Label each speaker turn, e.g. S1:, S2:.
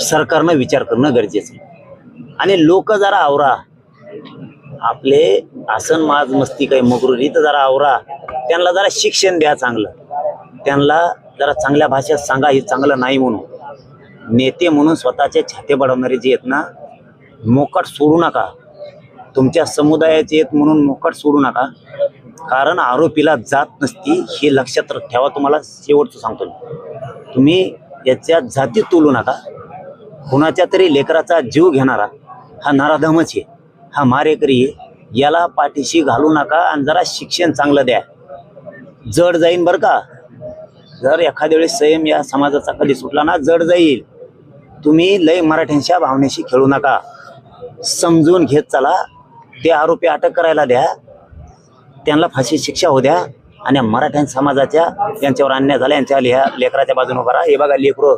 S1: सरकारनं विचार करणं गरजेचं आहे. आणि लोक जरा आवरा. आपले आसन माज मस्ती काही मगरुरी तर जरा आवरा. त्यांना जरा शिक्षण द्या चांगलं. त्यांना जरा चांगल्या भाषेत सांगा हे चांगलं नाही म्हणून. नेते म्हणून स्वतःचे छाते बडवणारे जे आहेत ना मोकट सोडू नका. तुमच्या समुदायाचे आहेत म्हणून मोकट सोडू नका. कारण आरोपीला जात नसती हे लक्षात ठेवा तुम्हाला शेवटचं सांगतो मी. तुम्ही याच्या जाती तोलू नका. कुणाच्या तरी लेकराचा जीव घेणारा हा नराधमच आहे. हा मारेकरी आहे. याला पाठीशी घालू नका आणि जरा शिक्षण चांगलं द्या. जड जाईन बरं का? जर एखाद्या वेळेस संयम या समाजाचा कधी सुटला ना जड जाईल. तुम्ही लय मराठ्यांच्या भावनेशी खेळू नका. समजून घेत चला. ते आरोपी अटक करायला द्या. त्यांना फाशी शिक्षा होऊ द्या. आणि मराठ्यां समाजाच्या यांच्यावर अन्याय झाला यांच्या ह्या लेकराच्या बाजूने उभा राहा. हे बघा लेकरं.